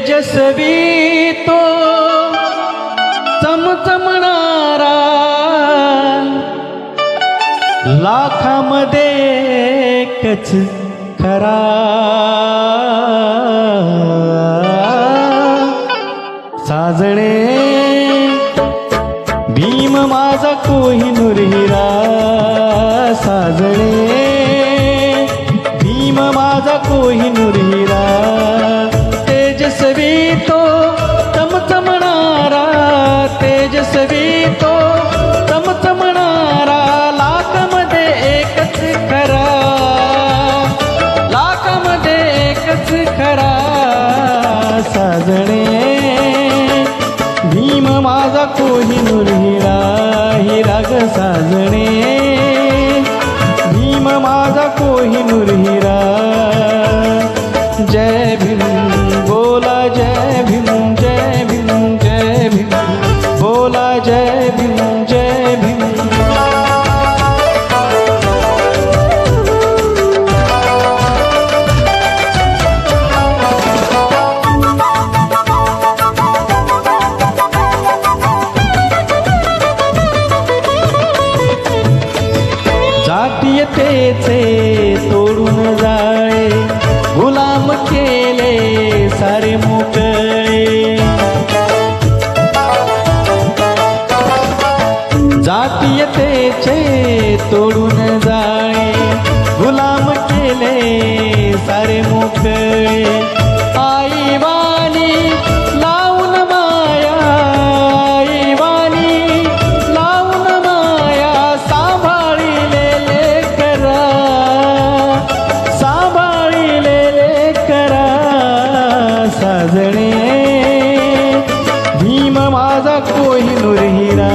तेजस्वी तो चमचमणारा. लाखामध्ये एकच खरा. साजणे भीम माझा कोहिनूर हिरा साजणे भीम माझा कोहिनूर हिरा तेजस्वी तो चमचमणारा लाखामध्ये एकच खरा. लाखामध्ये एकच खरा साजणे. भीम माझा कोहिनूर हिरा हिराग साजणे. भीम माझा कोहिनूर जातीयतेचे तोडून जाळे. गुलाम केले सारे मोकळे. जातीयतेचे तोडून जाळे. गुलाम केले सारे मोकळे. साजणे. भीम माझा कोहिनूर हिरा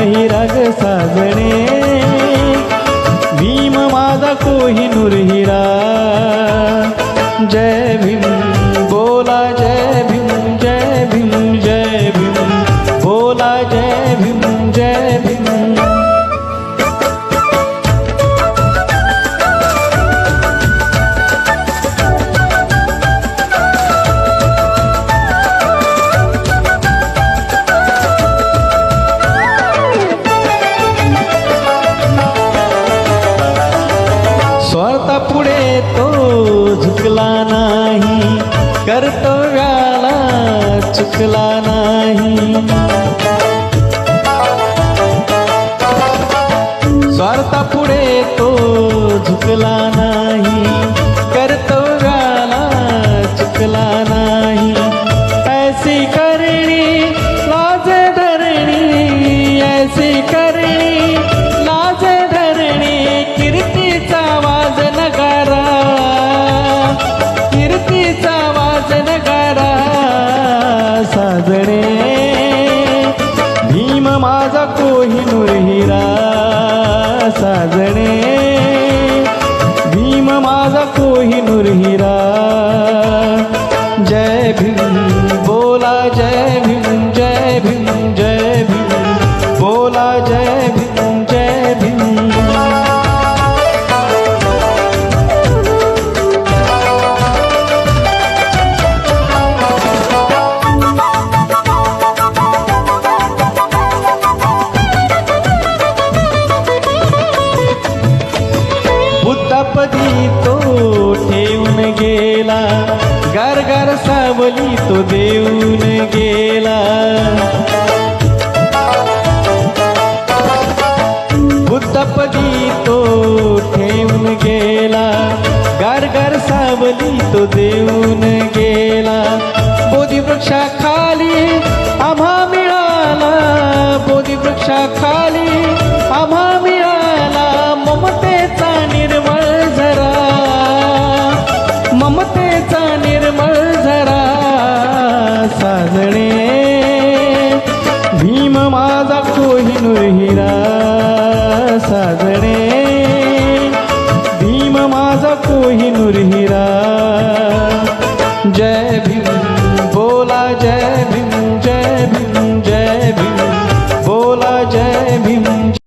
हिरा ग साजणे. भीम माझा कोहिनूर हिरा. जय कर्तव्याला चुकला नाही. स्वार्था पुढे तो झुकला नाही. कोहिनूर हिरा साजणे. भीम माझा कोहिनूर हिरा. जय भीम बोला जय भीम जय भीम जय भीम. बोला जय भीम सावली तो देऊन गेला। बुद्धपदी तो ठेवून गेला। गार गर सावली तो देऊन गेला। बोधिवृक्षाखाली माझा कोहिनूर हिरा साजणे. भीम माझा कोहिनूर हिरा